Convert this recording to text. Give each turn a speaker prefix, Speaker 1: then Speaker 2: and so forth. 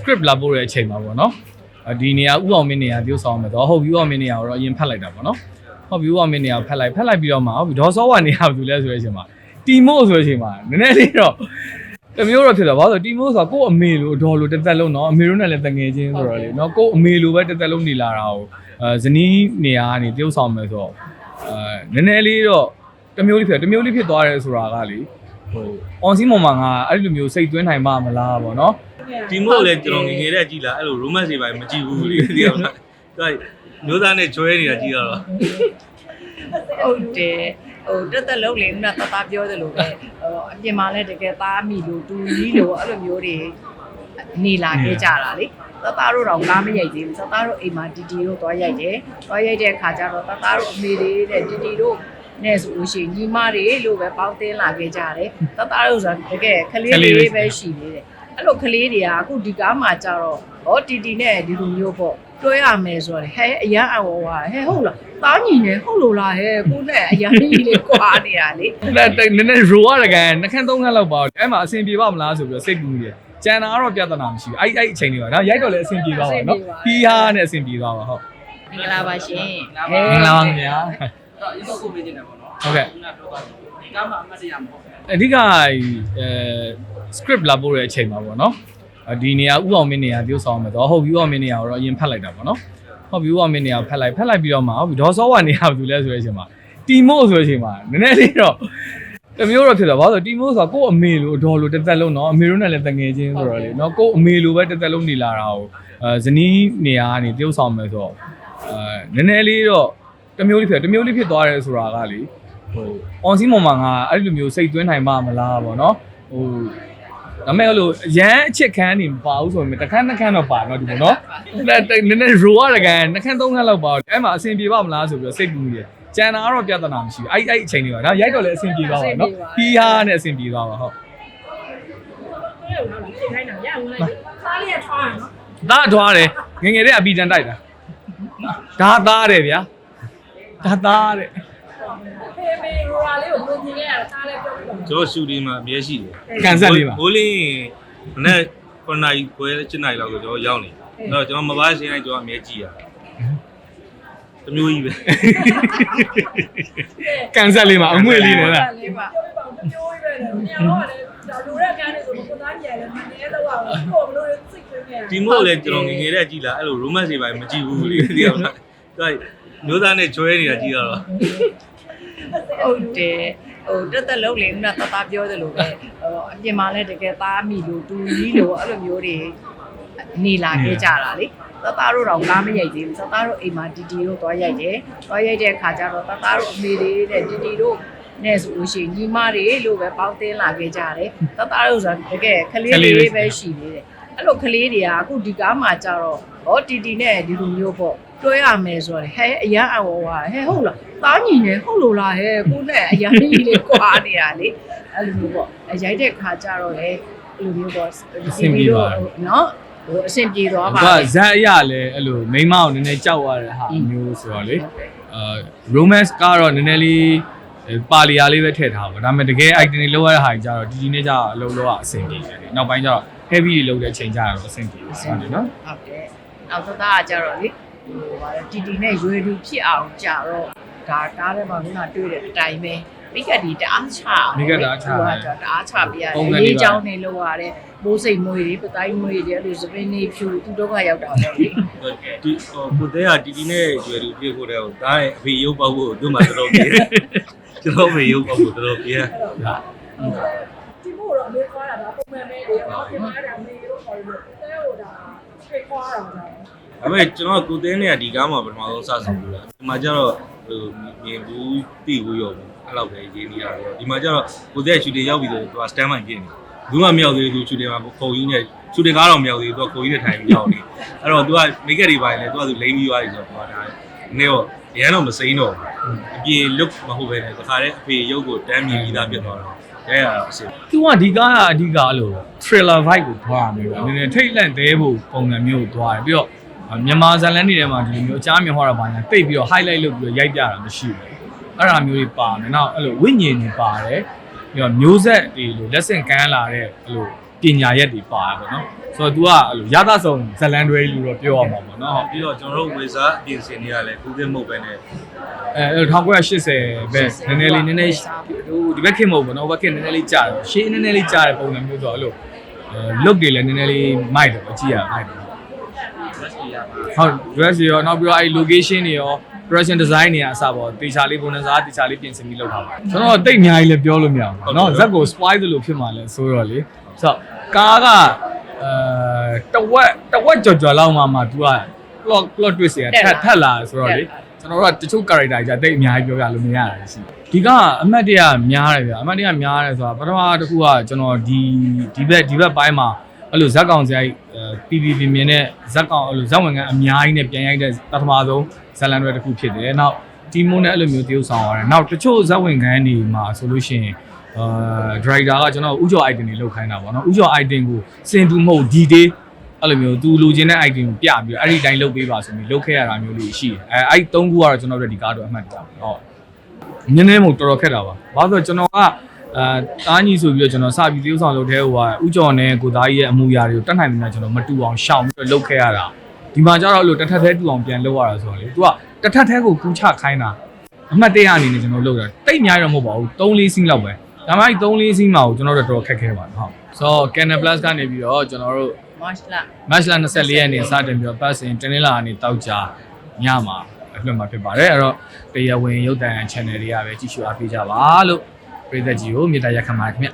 Speaker 1: script လာပို့တဲ့အချိန်မှာပေါ့နော်အဒီနေရာဥအောင်မင်းနေရာပြုတ်ဆောင်မယ်တော့ဟုတ်ပြီဥအောင်မင်းနေရာကိုတော့အရင်ဖတ်လိုက်တာပေါ့နော်ဟုတ်ပြီဥအောင်မင်းနေရာကိုဖတ်လိုက်ဖတ်လိုက်ပြီးတော့မှဟုတ်ပြီဒေါ်စောဝါနေရာဘာလို့လဲဆိုတဲ့အချိန်မှာတီမို့ဆိုတဲ့အချိန်မှာနည်းနည်းလေးတော့တမျိုးတော့ဖြစ်သွားဘာလို့လဲတီမို့ဆိုတာကိုယ့်အမေလိုအတော်လိုတစ်သက်လုံးเนาะအမေတို့နဲ့လည်းတငယ်ချင်းဆိုတော့လေเนาะကိုယ့်အမေလိုပဲတစ်သက်လုံးနေလာတာကိုအဲဇနီးနေရာကနေပြုတ်ဆောင်မယ်ဆိုတော့အဲနည်းနည်းလေးတော့တမျိုးလေးဖြစ်တမျိုးလေးဖြစ်သွားတယ်ဆိုတာကလေ ဟို on scene ပေါ်မှာငါအဲ့ဒီလိုမျိုးစိတ်သွင်းနိုင်ပါမလားပေါ့နော်
Speaker 2: ဒီမို့လေကျွန်တော်ငငယ်တဲ့ကြည်လားအဲ့လို romance တွေပိုင်းမကြည့်ဘူးလေဒီအောင်လားသူကမျိုးသားနဲ့ကျွဲနေတာကြည့်ရတာ
Speaker 3: ဟုတ်တယ်ဟိုတက်တက်လုံးလေခုနကသားပြောသလိုပဲဟိုအပြင်မှာလည်းတကယ်သားမိလို့တူကြီးလို့အဲ့လိုမျိုးတွေနေလာခဲ့ကြတာလေသသားတို့တော့ကားမရိုက်သေးဘူးသသားတို့အိမ်မှာတီတီတို့သွားရိုက်တယ်သွားရိုက်တဲ့အခါကျတော့သသားတို့အမေတွေတဲ့တီတီတို့ နဲ့ဆိုလို့ရှိရင်ညီမတွေလို့ပဲပေါင်းတင်းလာခဲ့ကြတယ်တသားတို့ဆိုတကယ်ခလေးလေးပဲရှိသေးတယ်အဲ့လိုကလေးတွေကအခုဒီကားမှာကြတော့ဟောတီတီနဲ့ဒီလိုမျိုးပေါ့တွဲရမယ်ဆိုတော့ဟဲအရန်အဝဝဟဲဟုတ်လားတားညီနေဟုတ်လို့လားဟဲကိုနဲ့အရန်ကြီးလေးကွာနေရလေ
Speaker 1: အဲ့ဒါနည်းနည်း roll ရတဲ့ကန်နှခမ်းသုံးခန်းလောက်ပါအဲ့မှာအဆင်ပြေပါမလားဆိုပြီးတော့စိတ်ကူးနေတယ်ကျန်တာကတော့ပြဿနာမရှိဘူးအဲ့အဲ့အချိန်လေးပါနော်ရိုက်တော့လည်းအဆင်ပြေသွားပါနော်ဟီးဟာနဲ့အဆင်ပြေသွားပါဟုတ်
Speaker 3: မင်္ဂလာပါရှင်
Speaker 1: မင်္ဂလာပါခင်ဗျာ
Speaker 4: တော့ဒီတော့ကိုမေးနေတယ်ပေါ့နော်
Speaker 1: ဟုတ်ကဲ့
Speaker 4: ခုနပြောသွားတယ်ဒီကမှအမှတ်တရမဟုတ်ဘူး
Speaker 1: အဓိကအဲ script လာပို့တဲ့အချိန်မှာပေါ့နော်အဒီနေရာဥအောင်မင်းနေရာပြုတ်ဆောင်မယ်တော့ဟုတ်ပြီဥအောင်မင်းနေရာကိုတော့အရင်ဖတ်လိုက်တာပေါ့နော်ဟုတ်ပြီဥအောင်မင်းနေရာကိုဖတ်လိုက်ဖတ်လိုက်ပြီးတော့မှဟုတ်ပြီဒေါ်စောဝါနေရာဘာလို့လဲဆိုတဲ့အချိန်မှာတီမို့ဆိုတဲ့အချိန်မှာနည်းနည်းလေးတော့တမျိုးတော့ဖြစ်သွားဘာလို့လဲတီမို့ဆိုတာကိုယ့်အမေလိုအတော်လိုတစ်သက်လုံးเนาะအမေတို့နဲ့လည်းတငယ်ချင်းဆိုတော့လေเนาะကိုယ့်အမေလိုပဲတစ်သက်လုံးနေလာတာကိုအဲဇနီးနေရာကနေပြုတ်ဆောင်မယ်ဆိုတော့အဲနည်းနည်းလေးတော့ တမျိုးလေးဖြစ်တမျိုးလေးဖြစ်သွားတယ်ဆိုတာကလေဟိုအွန်စီမောင်မှာငါအဲ့လိုမျိုးစိတ်သွင်းနိုင်မှာမလားပေါ့နော်ဟိုဒါမဲ့အဲ့လိုရမ်းအချစ်ခန်းနေမပါဘူးဆိုရင်တခန်းနှစ်ခန်းတော့ပါတော့ဒီပေါ့နော်အဲ့နည်းနည်း roll ရတဲ့ကန်နှစ်ခန်းသုံးခန်းလောက်ပါအဲ့မှာအဆင်ပြေပါမလားဆိုပြီးတော့စိတ်ကူးနေတယ်ကျန်တာကတော့ပြဿနာမရှိဘူးအဲ့အဲ့အချိန်လေးပါနော်ရိုက်တော့လည်းအဆင်ပြေသွားပါနော်ဟီးဟာနဲ့အဆင်ပြေသွားပါဟုတ်သားထွားတယ်ငယ်ငယ်လေးအပီတန်တိုက်တာဒါသားတယ်ဗျာ ဒါသားတဲ့
Speaker 5: ဖေမေရိုရာလေးကိုပြင်ပြခဲ့ရတာသားလေးပြောပြတော့
Speaker 2: ကျွန်တော်ရှူတင်မှာအမြဲရှိတယ်
Speaker 1: ကန်ဆက်လေးပါ
Speaker 2: ဘိုးလင်းမနေ့9နာရီခွဲ7နာရီလောက်ဆိုကျွန်တော်ရောက်နေအဲ့တော့ကျွန်တော်မပါရှင်းလိုက်ကျွန်တော်အမြဲကြည့်ရတမျိုးကြီးပဲ
Speaker 1: ကန်ဆက်လေးမှာအငွေ့လေးနဲ့လား
Speaker 3: လေးပါ
Speaker 5: ပြောပြပါဦးတမျိုးကြီးပဲလေညတော့လေဒါလူရကန်းနေဆိုကိုသားကြီးရတယ်မနေတော့အောင်ကိုဘလို့စိတ်ခွင်းနေ
Speaker 2: ဒီမို့လည်းကျွန်တော်ငယ်ငယ်တည်းကြည်လာအဲ့လို romance တွေပါမကြည့်ဘူးလေဒီကနေ့သူက မျိုးသားနဲ့ကျွဲနေတာကြည့်ရတော့
Speaker 3: ဟုတ်တယ်ဟိုတက်တက်လုံးလေခုနတသားပြောသလိုပဲဟိုအပြင်မှာလည်းတကယ်သားမိလို့တူကြီးလို့အဲ့လိုမျိုးတွေနေလာခဲ့ကြတာလေတသားတို့တော့ကားမရိုက်သေးဘူးတသားတို့အိမ်မှာတီတီတို့သွားရိုက်တယ်သွားရိုက်တဲ့အခါကျတော့တသားတို့အမေတွေတဲ့တီတီတို့နဲ့ဆိုလို့ရှိရင်ညီမတွေလို့ပဲပေါင်းတင်းလာခဲ့ကြတယ်တသားတို့ဆိုတကယ်ခလေးလေးပဲရှိသေးတယ်အဲ့လိုကလေးတွေကအခုဒီကားမှာကြတော့ဟောတီတီနဲ့ဒီလိုမျိုးပေါ့ တွဲရမယ်ဆိုတော့ဟဲအရန်အဝဝဟဲဟုတ်လားတားညီနေဟုတ်လို့လားဟဲကိုနဲ့အရန်ကြီးလေးကွာနေရလေအဲ့လိုမျိုးပေါ့အရိုက်တဲ့ခါကြတော့လေအဲ့လိုမျိုးပေါ့နော်ဟိုအဆင်ပြေသွားပါ
Speaker 1: သူကဇက်အရလည်းအဲ့လိုမိန်းမကိုနည်းနည်းကြောက်ရတဲ့ဟာမျိုးဆိုတော့လေအာ romance ကတော့နည်းနည်းလေးပါလီယာလေးပဲထည့်ထားပါဒါပေမဲ့တကယ် item တွေလောက်ရတဲ့ဟာကြီးကြတော့ဒီဒီနေ့ကျတော့အလုံးလောက်အဆင်ပြေတယ်လေနောက်ပိုင်းကျတော့ heavy တွေလောက်တဲ့အချိန်ကျတော့အဆင်ပြေတယ်ဆိုတယ်နော်
Speaker 3: ဟုတ်တယ်နောက်သသားကကြတော့လေ ဟိုဗါလဲတီတီနဲ့ရွေတူဖြစ်အောင်ကြတော့ဒါကားထဲမှာခုနတွေ့တဲ့အတိုင်းပဲမိကဒီတအားချတအားချပြရတယ်လေးချောင်းနေလောက်ရတယ်မိုးစိတ်မွေတွေပတိုင်းမွေတွေအဲ့လိုစပင်းနေဖြူသူတို့ကရောက်တာပေါ့လေ
Speaker 2: ဒီဟိုကိုသေးကတီတီနဲ့ကျွဲလူပြေဖို့တဲ့ဟိုဒါရဲ့အဖေရုပ်ပေါက်ဖို့သူ့မှာတော်တော်ပြေကျွန်တော်အဖေရုပ်ပေါက်ဖို့တော်တော်ပြေ
Speaker 5: ဒီမို့တော့အမေခွာတာဒါပုံ မှန်ပဲလေဟောပြင်လာတာမေလို့ခေါ်လို့တဲဟိုဒါခေခွာတာဒါ
Speaker 2: ဒါပေမဲ့ကျွန်တော်ကိုသေးနဲ့ဒီကားမှာပထမဆုံးစဆောင်လို့လားဒီမှာကျတော့ဟိုမြင်ဘူးတိဘူးရောအဲ့လောက်ပဲရေးနေရတယ်ဒီမှာကျတော့ကိုသေးကရှူတင်ရောက်ပြီဆိုတော့သူက stand by ပြင်နေဘူးမှမရောက်သေးဘူးရှူတင်မှာခုံကြီးနဲ့ရှူတင်ကားတော့မရောက်သေးဘူးသူကခုံကြီးနဲ့ထိုင်ပြီးရောက်နေအဲ့တော့သူကမိတ်ကက်တွေပိုင်းလဲသူကသူလိမ့်ပြီးသွားပြီဆိုတော့သူကဒါနည်းတော့ရန်တော့မစိမ့်တော့ဘူးအပြင် look မဟုတ်ပဲနဲ့တခါတည်းအဖေရုပ်ကိုတန်းမြင်ပြီးသားဖြစ်သွားတော့ ရဲရအစီ
Speaker 1: သူကဒီကားကအဓိကအဲ့လို thriller vibe ကိုထွားရမျိုးပဲနည်းနည်းထိတ်လန့်သေးဖို့ပုံစံမျိုးကိုထွားတယ်ပြီးတော့မြန်မာဇာတ်လမ်းတွေထဲမှာဒီလိုမျိုးအချားမြင်ဟောတာပါညာတိတ်ပြီးတော့ highlight လုပ်ပြီးတော့ရိုက်ပြတာမရှိဘူးအဲ့ဒါမျိုးတွေပါတယ်နောက်အဲ့လိုဝိညာဉ်တွေပါတယ်ပြီးတော့မျိုးဆက်တွေလိုလက်ဆင့်ကမ်းလာတဲ့အဲ့လို ပညာရက်တွေပါတာပေါ့နော်ဆိုတော့ तू ကအဲ့လိုရသဆောင်ဇလန်တွေလို့တော့ပြောရမှာပေါ့နော်ဟုတ်
Speaker 2: ပြီးတော့ကျွန်တော်တို့ဝေစားအပြင်စင်တွေကလည်းကုသမှုတ်ပဲနဲ့
Speaker 1: အဲအဲ့1980ပဲနည်းနည်းလေးနည်းနည်းဟိုဒီဘက်ခင်မဟုတ်ဘူးနော်ဘက်ခင်နည်းနည်းလေးကြာတယ်ရှေးနည်းနည်းလေးကြာတဲ့ပုံစံမျိုးဆိုတော့အဲ့လိုအဲ look တွေလည်းနည်းနည်းလေးမိုက်တယ်ပေါ့ကြည့်ရမိုက်တယ်
Speaker 4: dress တွေရပါ
Speaker 1: ဟုတ် dress တွေရောနောက်ပြီးတော့အဲ့ location တွေရော production design တွေအစားပေါ့တေချာလေးပုံစံစားတေချာလေးပြင်ဆင်ပြီးလုပ်ထားပါကျွန်တော်တိတ်အများကြီးလည်းပြောလို့မရဘူးเนาะဇက်ကို spoil သလိုဖြစ်မှာလဲဆိုတော့လေဆိုတော့ကားကအဲတဝက်တဝက်ကြော်ကြော်လောက်မှမှ तू က plot plot twist တွေထပ်ထပ်လာဆိုတော့လေကျွန်တော်တို့ကတချို့ character ကြီးတိတ်အများကြီးပြောပြလို့မရတာရှိဒီကအမှတ်တရများတယ်ဗျအမှတ်တရများတယ်ဆိုတာပထမတစ်ခုကကျွန်တော်ဒီဒီဘက်ဒီဘက်ပိုင်းမှာ အဲ့လိုဇက်ကောင်စရိုက်အဲ PPP မြင်တဲ့ဇက်ကောင်အဲ့လိုဇက်ဝင်ကအများကြီးနဲ့ပြန်ရိုက်တဲ့ပထမဆုံးဇက်လန်တွေတစ်ခုဖြစ်တယ်နောက်တီမိုနဲ့အဲ့လိုမျိုးတရုပ်ဆောင်ရတယ်နောက်တချို့ဇက်ဝင်ခန်းတွေမှာဆိုလို့ရှိရင်အာဒရိုက်တာကကျွန်တော်ဥကျော် item တွေလောက်ခိုင်းတာပေါ့နော်ဥကျော် item ကိုစင်တူမဟုတ်ဒီဒေးအဲ့လိုမျိုးသူလိုချင်တဲ့ item ကိုပြပြီးတော့အဲ့ဒီတိုင်းလုပ်ပေးပါဆိုပြီးလုပ်ခဲ့ရတာမျိုးလေးရှိတယ်အဲအဲ့ဒီ၃ခုကတော့ကျွန်တော်တို့ဒီကားတော့အမှတ်တရပါဟုတ်နည်းနည်းမို့တော်တော်ခက်တာပါဘာလို့လဲဆိုတော့ကျွန်တော်က အဲတားကြီးဆိုပြီးတော့ကျွန်တော်စပြီးတရုပ်ဆောင်လုပ်တဲ့ဟိုကဥကျော်နဲ့ကိုသားကြီးရဲ့အမူအရာတွေကိုတတ်နိုင်တယ်များကျွန်တော်မတူအောင်ရှောင်ပြီးတော့လုပ်ခဲ့ရတာဒီမှာကျတော့အဲ့လိုတစ်ထပ်သေးတူအောင်ပြန်လုပ်ရတာဆိုတော့လေ तू ကတစ်ထပ်သေးကိုကူးချခိုင်းတာအမှတ်တရအနေနဲ့ကျွန်တော်လုပ်တာတိတ်အများကြီးတော့မဟုတ်ပါဘူး3 4စီးလောက်ပဲဒါမှမဟုတ်3 4စီးမှာကိုကျွန်တော်တို့တော်တော်ခက်ခဲပါတယ်ဟုတ်ဆိုတော့ Canon Plus ကနေပြီးတော့ကျွန်တော်တို့
Speaker 3: March လ
Speaker 1: March လ24ရက်နေ့စတင်ပြီးတော့ပတ်စဉ်တင်းလေးလာကနေတောက်ကြညမှာအလွတ်မှာဖြစ်ပါတယ်အဲ့တော့တရားဝင်ရုပ်တံ channel တွေကပဲကြည့်ရှုအားပေးကြပါလို့ ပြည်သက်ကြီးကိုမေတ္တာရက်ခံပါတယ်ခင်ဗျ